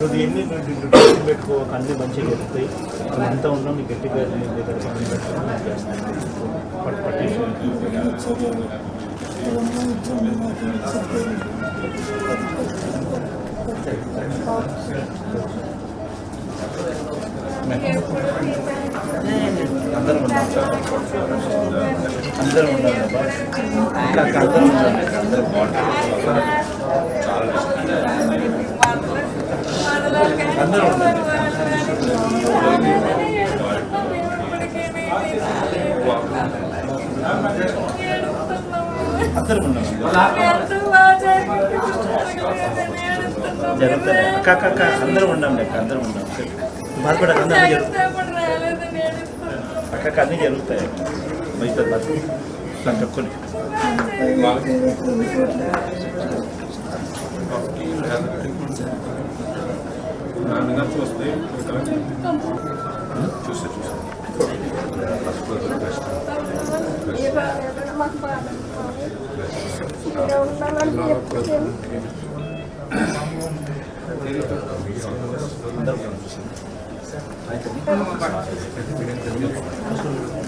ఎన్ని పెట్టుకో అన్ని మంచిగా జరుగుతాయి నువ్వు అంతా ఉన్నావు నీకు గట్టిగా అందరం అందరం ఉండాలి అందరం ఉండాలి అందరం బాగుంటుంది అందరూ అందరూ ఉన్నాం జరుగుతుంది అక్క అక్క అక్క అందరం ఉండాం లెక్క అందరం ఉండాం బాధపడక అందరూ జరుగుతాయి అక్క అక్క అన్నీ జరుగుతాయి మిగతా బతుకు తక్కువ చూస్తే చూస్తే బాబా అంత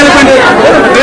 వెళ్ళిపోండి